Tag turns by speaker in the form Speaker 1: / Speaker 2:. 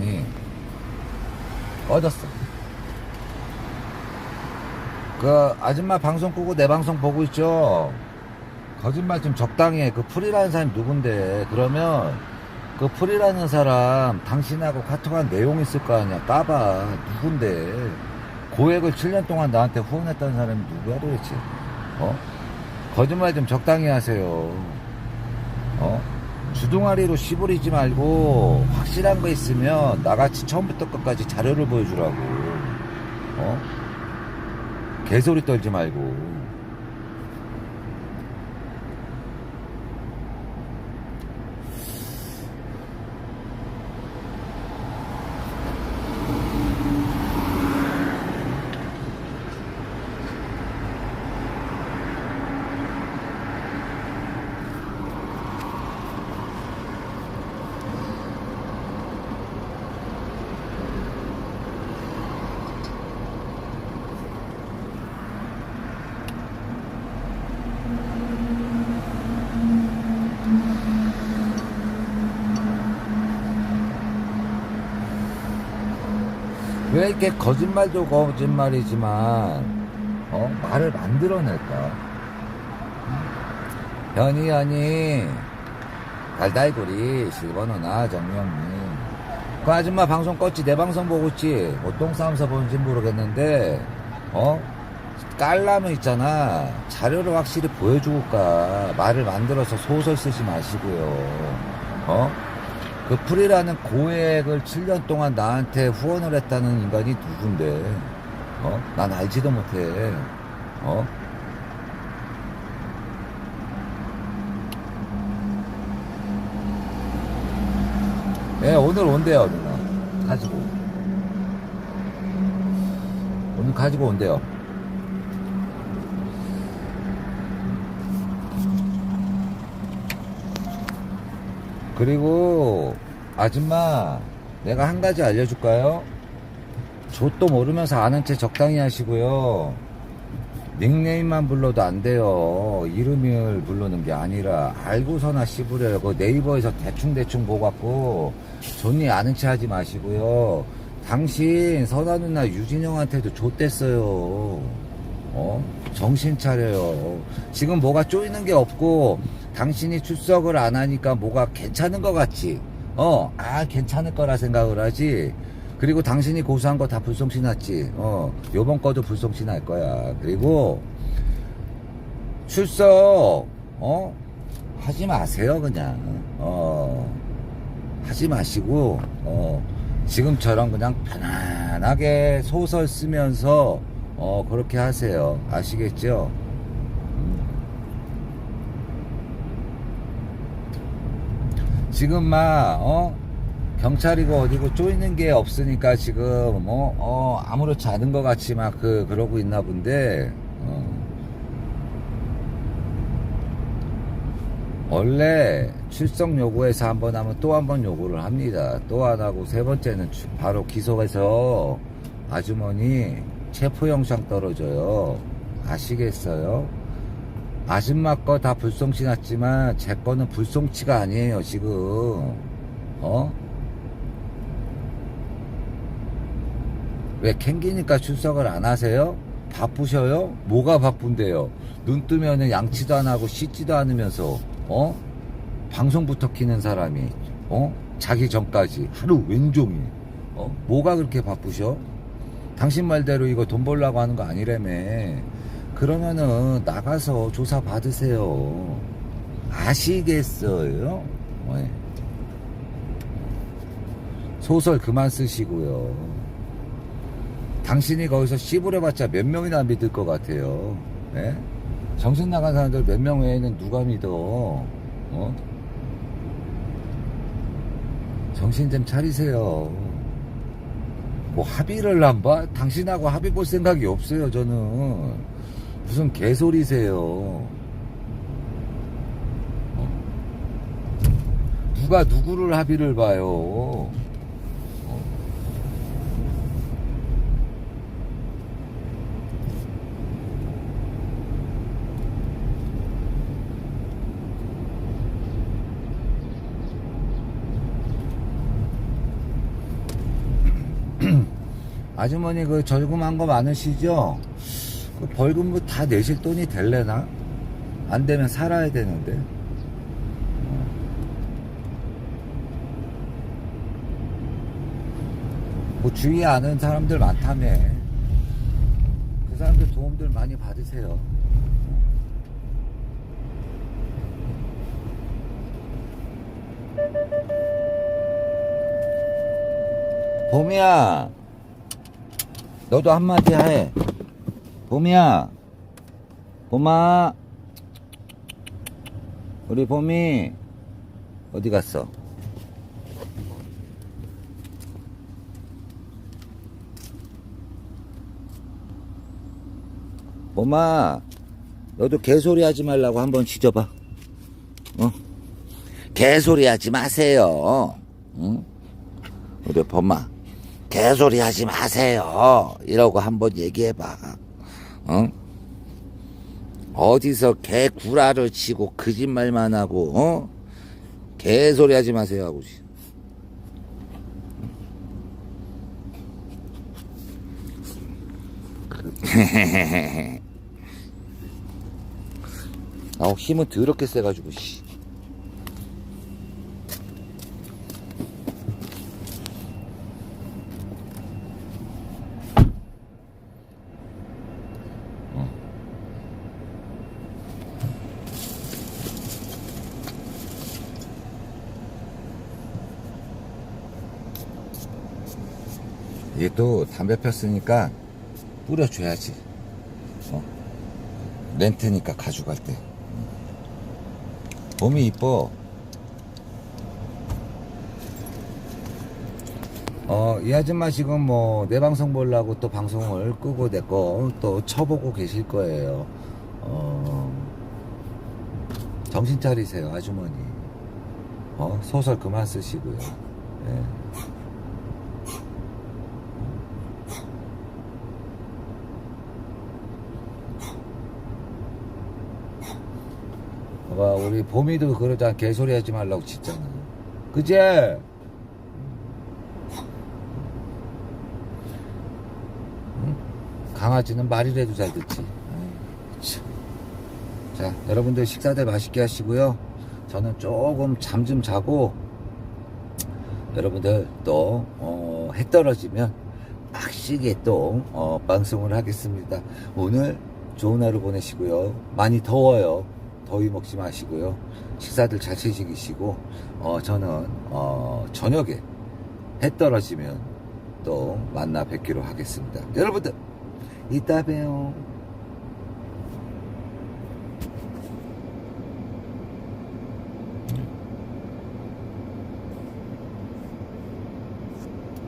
Speaker 1: 아니 꺼졌어. 그 아줌마 방송 끄고 내 방송 보고 있죠? 거짓말 좀 적당히 해 그 풀이라는 사람이 누군데? 그러면 그 풀이라는 사람 당신하고 카톡한 내용 있을 거 아니야. 까봐. 누군데? 고액을 7년 동안 나한테 후원했다는 사람이 누구야 도대체? 어? 거짓말 좀 적당히 하세요. 어? 주둥아리로 씨부리지 말고 확실한 거 있으면 나같이 처음부터 끝까지 자료를 보여주라고 어? 개소리 떨지 말고 왜 이렇게 거짓말도 거짓말이지만 어? 말을 만들어낼까? 현이 현이 달달구리 실버너나 정명님 그 아줌마 방송 껐지 내 방송 보고 있지 뭐 똥 싸움서 보는지 모르겠는데 어? 깔라면 있잖아 자료를 확실히 보여주고 까 말을 만들어서 소설 쓰지 마시고요 어? 그 풀이라는 고액을 7년 동안 나한테 후원을 했다는 인간이 누군데 어? 난 알지도 못해 어? 예, 오늘 온대요, 누나. 가지고. 오늘 가지고 온대요. 그리고, 아줌마, 내가 한 가지 알려줄까요? 좆도 모르면서 아는 체 적당히 하시고요. 닉네임만 불러도 안 돼요. 이름을 부르는 게 아니라 알고서나 씹으려요. 그 네이버에서 대충대충 보갖고 존니 아는 체 하지 마시고요. 당신 선아 누나 유진영한테도 좆됐어요. 어? 정신 차려요. 지금 뭐가 쪼이는 게 없고 당신이 출석을 안 하니까 뭐가 괜찮은 것 같지? 어, 아, 괜찮을 거라 생각을 하지. 그리고 당신이 고소한 거 다 불송치 났지. 어, 요번 거도 불송치 날 거야. 그리고 출석, 어, 하지 마세요, 그냥. 어, 하지 마시고, 어, 지금처럼 그냥 편안하게 소설 쓰면서, 어, 그렇게 하세요. 아시겠죠? 지금 막, 어? 경찰이고 어디고 쪼이는 게 없으니까 지금 뭐, 어, 아무렇지 않은 것 같이 막 그, 그러고 있나 본데, 어. 원래 출석 요구해서 한 번 하면 또 한 번 요구를 합니다. 또 안 하고 세 번째는 주- 바로 기소해서 아주머니 체포영장 떨어져요. 아시겠어요? 아줌마 거 다 불송치 났지만 제 거는 불송치가 아니에요, 지금. 어? 왜 캥기니까 출석을 안 하세요? 바쁘셔요? 뭐가 바쁜데요? 눈 뜨면은 양치도 안 하고 씻지도 않으면서 어? 방송부터 키는 사람이 어? 자기 전까지 하루 왼종일 어? 뭐가 그렇게 바쁘셔? 당신 말대로 이거 돈 벌려고 하는 거 아니라며 그러면은 나가서 조사 받으세요 아시겠어요? 어, 예. 소설 그만 쓰시고요 당신이 거기서 씨부려봤자 몇 명이나 믿을 것 같아요. 예? 정신 나간 사람들 몇 명 외에는 누가 믿어? 어? 정신 좀 차리세요. 뭐 합의를 안 봐? 당신하고 합의 볼 생각이 없어요, 저는. 무슨 개소리세요. 어? 누가 누구를 합의를 봐요? 아주머니 그 절금한 거 많으시죠? 그 벌금 뭐 다 내실 돈이 될래나? 안 되면 살아야 되는데. 뭐 주위에 아는 사람들 많다며. 그 사람들 도움들 많이 받으세요. 봄이야. 너도 한마디 해. 봄이야. 봄아. 우리 봄이 어디 갔어? 봄아, 너도 개소리 하지 말라고 한번 지져봐. 어? 개소리 하지 마세요. 응? 우리 봄아, 개소리 하지 마세요. 이러고 한번 얘기해봐. 어? 어디서 개 구라를 치고 거짓말만 하고, 어? 개소리 하지 마세요. 하고. 아우, 힘은 더럽게 세가지고, 씨. 또 담배 폈으니까 뿌려줘야지. 어? 렌트니까 가져갈 때. 몸이 이뻐. 어, 이 아줌마 지금 뭐, 내 방송 보려고 또 방송을 끄고 내 거 또 쳐보고 계실 거예요. 어, 정신 차리세요, 아주머니. 어, 소설 그만 쓰시고요. 예. 봐봐, 우리 봄이도 그러자 개소리 하지 말라고 짓잖아. 그지? 응? 강아지는 말이라도 잘 듣지. 자, 여러분들 식사들 맛있게 하시고요. 저는 조금 잠 좀 자고, 여러분들 또, 어, 해 떨어지면 빡시게 또, 어, 방송을 하겠습니다. 오늘 좋은 하루 보내시고요. 많이 더워요. 더위 먹지 마시고요. 식사들 잘 챙기시고, 어, 저는, 어, 저녁에 해 떨어지면 또 만나 뵙기로 하겠습니다. 여러분들, 이따 봬요.